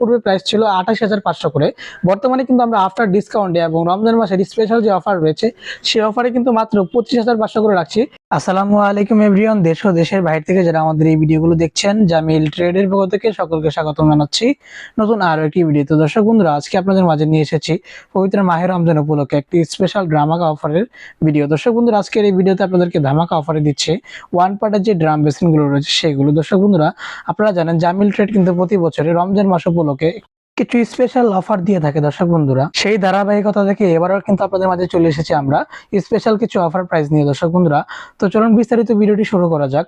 পূর্বে প্রাইস ছিল আঠাশ হাজার পাঁচশো করে। বর্তমানে কিন্তু আমরা আফটার ডিসকাউন্টে এবং রমজান মাসের স্পেশাল যে অফার রয়েছে সেই অফারে কিন্তু মাত্র পঁচিশ হাজার পাঁচশো করে রাখছি। আসসালামু আলাইকুম এভরিওয়ান দেশ ও দেশের বাইরে থেকে যারা আমাদের এই ভিডিওগুলো দেখছেন, জামিল ট্রেডের পক্ষ থেকে সকলকে স্বাগত জানাচ্ছি। নতুন আরও একটি ভিডিও তো। দর্শক বন্ধুরা, আজকে আপনাদের মাঝে নিয়ে এসেছি পবিত্র মাহের রমজান উপলক্ষে একটি স্পেশাল ধামাকা অফারের ভিডিও দর্শক বন্ধুরা, আজকের এই ভিডিওতে আপনাদেরকে ধামাকা অফারে দিচ্ছে ওয়ান পার্টের যে ড্রাম বেসিনগুলো রয়েছে, সেগুলো। দর্শক বন্ধুরা, আপনারা জানেন জামিল ট্রেড কিন্তু প্রতি বছরে রমজান মাস উপলক্ষে কিছু স্পেশাল অফার দিয়ে থাকে দর্শক বন্ধুরা। সেই ধারাবাহিকতা থেকে এবারও কিন্তু আপনাদের মাঝে চলে এসেছি আমরা। স্পেশাল কিছু অফার প্রাইস নিয়ে দর্শক বন্ধুরা। তো চলুন বিস্তারিত ভিডিওটি শুরু করা যাক।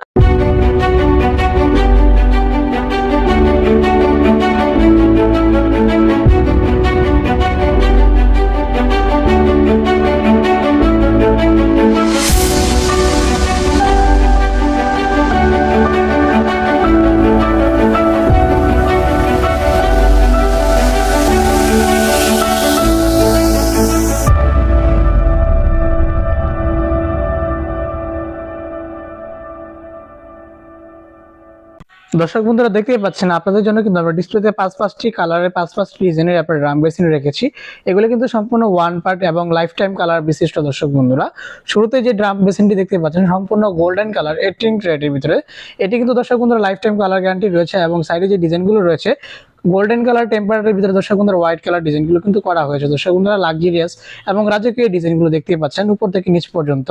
দর্শক বন্ধুরা, দেখতেই পাচ্ছেন, আপনাদের জন্য কিন্তু আমরা ডিসপ্লেতে পাঁচ পাঁচটি কালারের পাঁচ পাঁচটি ডিজাইনের আপনার রাম বেসিন রেখেছি। এগুলো কিন্তু সম্পূর্ণ ওয়ান পার্ট এবং লাইফ টাইম কালার বিশিষ্ট দর্শক বন্ধুরা। শুরুতে যে ড্রাম বেসিনটি দেখতে পাচ্ছেন, সম্পূর্ণ গোল্ডেন কালার এইটিন ক্রেটের ভিতরে। এটি কিন্তু দর্শক বন্ধুরা লাইফ টাইম কালার গ্যারান্টি রয়েছে এবং সাইডে যে ডিজাইনগুলো রয়েছে গোল্ডেন কালার টেম্পারের ভিতরে দর্শক বন্ধুরা হোয়াইট কালার ডিজাইনগুলো কিন্তু করা হয়েছে। দর্শক বন্ধুরা লাক্সারিয়াস এবং রাজকীয় ডিজাইনগুলো দেখতে পাচ্ছেন উপর থেকে নিচ পর্যন্ত।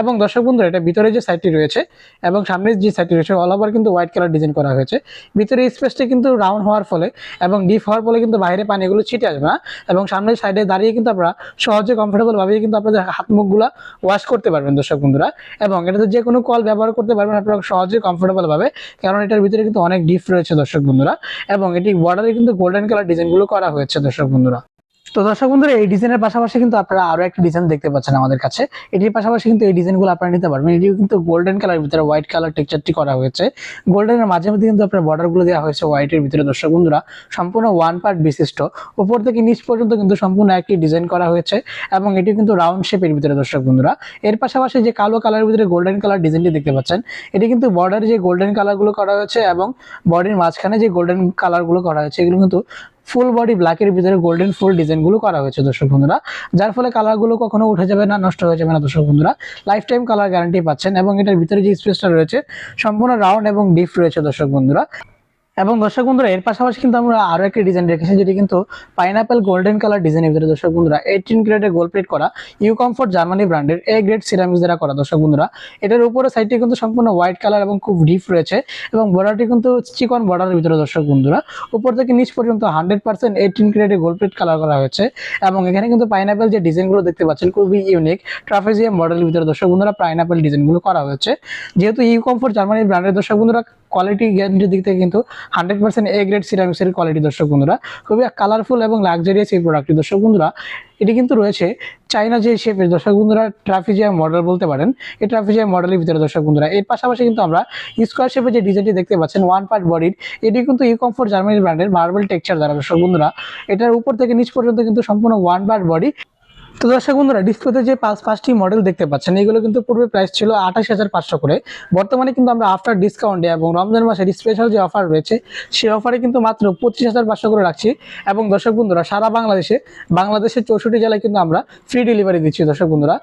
এবং দর্শক বন্ধুরা এটা ভিতরে যে সাইডটি রয়েছে এবং সামনের যে সাইডটি রয়েছে অল ওভার কিন্তু হোয়াইট কালার ডিজাইন করা হয়েছে। ভিতরে স্পেসটা কিন্তু রাউন্ড হওয়ার ফলে এবং ডিপ হওয়ার ফলে কিন্তু বাইরে পানিগুলো ছিটে আসবে না এবং সামনের সাইডে দাঁড়িয়ে কিন্তু আপনারা সহজে কমফোর্টেবল ভাবে কিন্তু আপনাদের হাত মুখগুলো ওয়াশ করতে পারবেন দর্শক বন্ধুরা এবং এটাতে যে কোনো কল ব্যবহার করতে পারবেন আপনারা সহজে কমফোর্টেবল ভাবে, কারণ এটার ভিতরে কিন্তু অনেক ডিপ রয়েছে দর্শক বন্ধুরা এবং এটি বর্ডারে কিন্তু গোল্ডেন কালার ডিজাইনগুলো করা হয়েছে দর্শক বন্ধুরা। তো দর্শক বন্ধুরা, এই ডিজাইনের পাশাপাশি কিন্তু আপনারা আরও একটা ডিজাইন দেখতে পাচ্ছেন আমাদের কাছে। এটির পাশাপাশি কিন্তু এই ডিজাইনগুলো আপনারা নিতে পারবেন। এটিও কিন্তু গোল্ডেন কালার ভিতরে হোয়াইট কালার টেক্সচারটি করা হয়েছে। গোল্ডেনের মাঝে মধ্যে কিন্তু আপনার বর্ডারগুলো দেওয়া হয়েছে হোয়াইটের ভিতরে। দর্শক বন্ধুরা, সম্পূর্ণ ওয়ান পার্ট বিশিষ্ট। উপর থেকে নিচ পর্যন্ত কিন্তু সম্পূর্ণ একই ডিজাইন করা হয়েছে এবং এটি কিন্তু রাউন্ড শেপের ভিতরে দর্শক বন্ধুরা। এর পাশাপাশি যে কালো কালারের ভিতরে গোল্ডেন কালার ডিজাইনটি দেখতে পাচ্ছেন, এটি কিন্তু বর্ডারে যে গোল্ডেন কালারগুলো করা হয়েছে এবং বডির মাঝখানে যে গোল্ডেন কালারগুলো করা হয়েছে, এগুলো কিন্তু ফুল বডি ব্ল্যাকের ভিতরে গোল্ডেন ফুল ডিজাইনগুলো করা হয়েছে দর্শক বন্ধুরা। যার ফলে কালারগুলো কখনো উঠে যাবে না, নষ্ট হয়ে যাবে না দর্শক বন্ধুরা। লাইফ টাইম কালার গ্যারান্টি পাচ্ছেন এবং এটার ভিতরে যে স্পেসটা রয়েছে, সম্পূর্ণ রাউন্ড এবং ডিপ রয়েছে দর্শক বন্ধুরা। এবং দর্শক বন্ধুরা, এর পাশাপাশি কিন্তু আমরা আরও একটি ডিজাইন রেখেছি যেটি কিন্তু পাইনাপেল গোল্ডেন কালার ডিজাইনের ভিতরে দর্শক বন্ধুরা এইটিন গ্রেডের গোল্ড প্লেট করা ইউ কমফোর্ট জার্মানি ব্র্যান্ডের এ গ্রেড সিরামিক্স দ্বারা করা দর্শক বন্ধুরা। এটার উপরে সাইডটি কিন্তু সম্পূর্ণ হোয়াইট কালার এবং খুব ডিপ রয়েছে এবং বর্ডারটি কিন্তু চিকন বর্ডারের ভিতরে দর্শক বন্ধুরা। উপর থেকে নিচ পর্যন্ত হান্ড্রেড পার্সেন্ট এইটিন গ্রেডের গোল্ড প্লেট কালার করা হয়েছে এবং এখানে কিন্তু পাইনাপেল যে ডিজাইনগুলো দেখতে পাচ্ছেন খুবই ইউনিক ট্রাফেজিয়াম মডেলের ভিতরে দর্শক বন্ধুরা পাইনাপেল ডিজাইনগুলো করা হয়েছে। যেহেতু ইউ কমফোর্ট জার্মানি ব্র্যান্ডের দর্শক বন্ধুরা কোয়ালিটি গ্যারান্টির দিক থেকে কিন্তু হান্ড্রেড পার্সেন্ট এ গ্রেড সিরামিক্সের কোয়ালিটি দর্শক বন্ধুরা। খুবই কালারফুল এবং লাক্সারিয়াস এই প্রোডাক্টটি দর্শক বন্ধুরা। এটি কিন্তু রয়েছে চাইনা যে শেপের দর্শক বন্ধুরা ট্রাফিজিয়া মডেল বলতে পারেন। এই ট্রাফিজিয়া মডেলের ভিতরে দর্শক বন্ধুরা। এর পাশাপাশি কিন্তু আমরা স্কোয়ার শেপের যে ডিজাইনটি দেখতে পাচ্ছেন ওয়ান পার্ট বডির এটি কিন্তু ই কমফোর্ট জার্মানি ব্র্যান্ডের মার্বেল টেক্সচার দ্বারা দর্শক বন্ধুরা। এটার উপর থেকে নিচ পর্যন্ত কিন্তু সম্পূর্ণ ওয়ান পার্ট বডি তো দর্শক বন্ধুরা ডিসপ্লেতে যে পাঁচ পাঁচটি মডেল দেখতে পাচ্ছেন, এগুলো কিন্তু পূর্বে প্রাইস ছিল আঠাশ হাজার পাঁচশো করে। বর্তমানে কিন্তু আমরা আফটার ডিসকাউন্টে এবং রমজান মাসের স্পেশাল যে অফার রয়েছে সেই অফারে কিন্তু মাত্র পঁচিশ হাজার পাঁচশো করে রাখছি। এবং দর্শক বন্ধুরা, সারা বাংলাদেশে, বাংলাদেশের চৌষট্টি জেলায় কিন্তু আমরা ফ্রি ডেলিভারি দিচ্ছি দর্শক বন্ধুরা।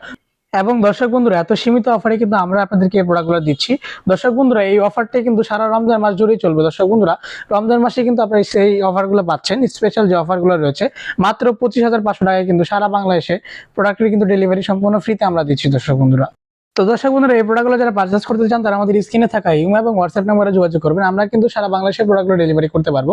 এবং দর্শক বন্ধুরা, এত সীমিত অফারে কিন্তু আমরা আপনাদেরকে এই প্রোডাক্টগুলো দিচ্ছি। দর্শক বন্ধুরা, এই অফারটি কিন্তু সারা রমজান মাস জুড়েই চলবে। দর্শক বন্ধুরা, রমজান মাসে কিন্তু আপনারা সেই অফারগুলো পাচ্ছেন। স্পেশাল যে অফারগুলো রয়েছে, মাত্র পঁচিশ হাজার পাঁচশো টাকায় কিন্তু সারা বাংলাদেশে প্রোডাক্টের কিন্তু ডেলিভারি সম্পূর্ণ ফ্রিতে আমরা দিচ্ছি দর্শক বন্ধুরা। তো দর্শক বন্ধুরা, এই প্রোডাক্টগুলো যারা পারচেস করতে চান, তারা আমাদের স্ক্রিনে থাকা ইমো এবং হোয়াটসঅ্যাপ নাম্বারে যোগাযোগ করবেন। আমরা কিন্তু সারা বাংলাদেশের প্রোডাক্টগুলো ডেলিভারি করতে পারব।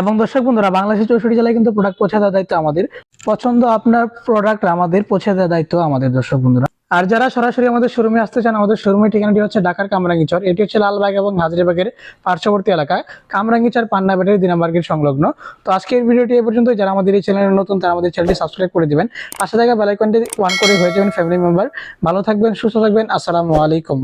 এবং দর্শক বন্ধুরা, বাংলাদেশের চৌষট্টি জেলায় কিন্তু প্রোডাক্ট পৌঁছে দেওয়ার দায়িত্ব আমাদের। পছন্দ আপনার প্রোডাক্ট আমাদের পৌঁছে দেওয়ার দায়িত্ব আমাদের দর্শক বন্ধুরা। আর যারা সরাসরি আমাদের শোরুমে আসতে চান, আমাদের শোরুমের ঠিকানাটি হচ্ছে ঢাকার কামরাঙ্গিচর। এটি হচ্ছে লালবাগ এবং হাজারিবাগের পার্শ্ববর্তী এলাকায় কামরাঙ্গিচর, পান্না ব্যাটারি দিনামার্গের সংলগ্ন। তো আজকের ভিডিওটি এ পর্যন্ত যারা আমাদের এই চ্যানেলে নতুন, তারা আমাদের চ্যানেলটি সাবস্ক্রাইব করে দিবেন। পাশে থাকা বেলাইকনটি ওয়ান করে হয়ে যাবেন ফ্যামিলি মেম্বার ভালো থাকবেন, সুস্থ থাকবেন। আসসালামু আলাইকুম।